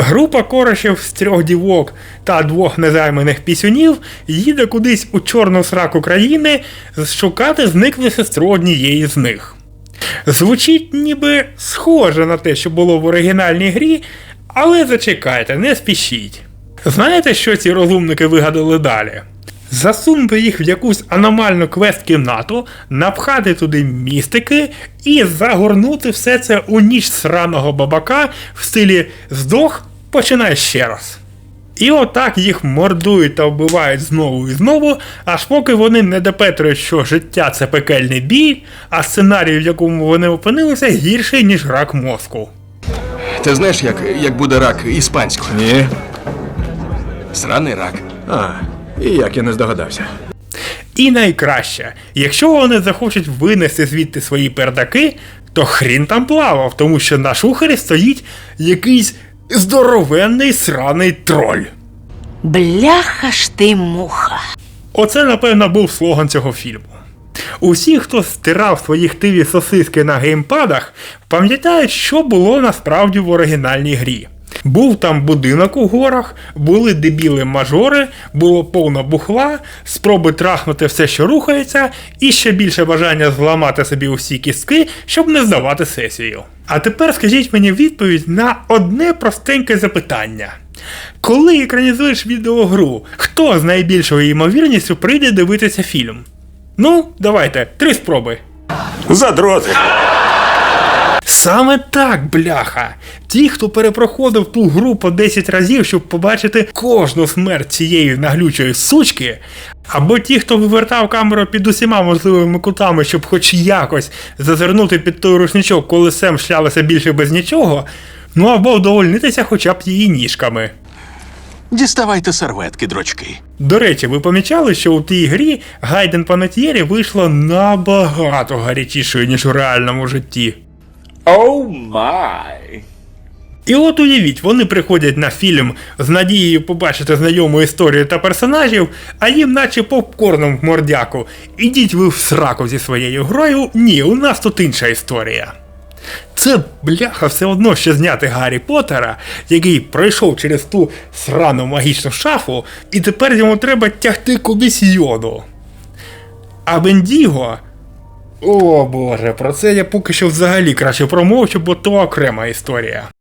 Група корошів з трьох дівок та двох незайманих пісюнів їде кудись у чорну сраку країни шукати зниклу сестру однієї з них. Звучить ніби схоже на те, що було в оригінальній грі, але зачекайте, не спішіть. Знаєте, що ці розумники вигадали далі? Засунути їх в якусь аномальну квест-кімнату, напхати туди містики і загорнути все це у ніч сраного бабака в стилі здох, починай ще раз. І отак їх мордують та вбивають знову і знову, аж поки вони не допетрують, що життя це пекельний бій, а сценарій, в якому вони опинилися, гірший, ніж рак мозку. Ти знаєш, як, як буде рак іспанською? Ні. Сраний рак. А, і як я не здогадався. І найкраще, якщо вони захочуть винести звідти свої пердаки, то хрін там плавав, тому що на шухері стоїть якийсь здоровенний сраний троль. Бляха ж ти муха. Оце, напевно, був слоган цього фільму. Усі, хто стирав свої хтиві сосиски на геймпадах, пам'ятають, що було насправді в оригінальній грі. Був там будинок у горах, були дебіли мажори, було повно бухла, спроби трахнути все, що рухається, і ще більше бажання зламати собі усі кістки, щоб не здавати сесію. А тепер скажіть мені відповідь на одне простеньке запитання. Коли екранізуєш відеогру, хто з найбільшою ймовірністю прийде дивитися фільм? Ну, давайте, три спроби. Задроти. Саме так, бляха. Ті, хто перепроходив ту гру по 10 разів, щоб побачити кожну смерть цієї наглючої сучки, або ті, хто вивертав камеру під усіма можливими кутами, щоб хоч якось зазирнути під той рушничок, коли Сем шлялася більше без нічого, ну або вдовольнитися хоча б її ніжками. Діставайте серветки, дрочки. До речі, ви помічали, що у тій грі Гайден Панетьєрі вийшло набагато гарячішою, ніж у реальному житті. Оу май. І от уявіть, вони приходять на фільм з надією побачити знайому історію та персонажів, а їм наче попкорном в мордяку. Ідіть ви в сраку зі своєю грою. Ні, у нас тут інша історія. Це бляха все одно, що зняти Гаррі Поттера, який пройшов через ту срану магічну шафу, і тепер йому треба тягти кудись йоду. А Бендіго. О боже, про це я поки що взагалі краще промовчу, бо то окрема історія.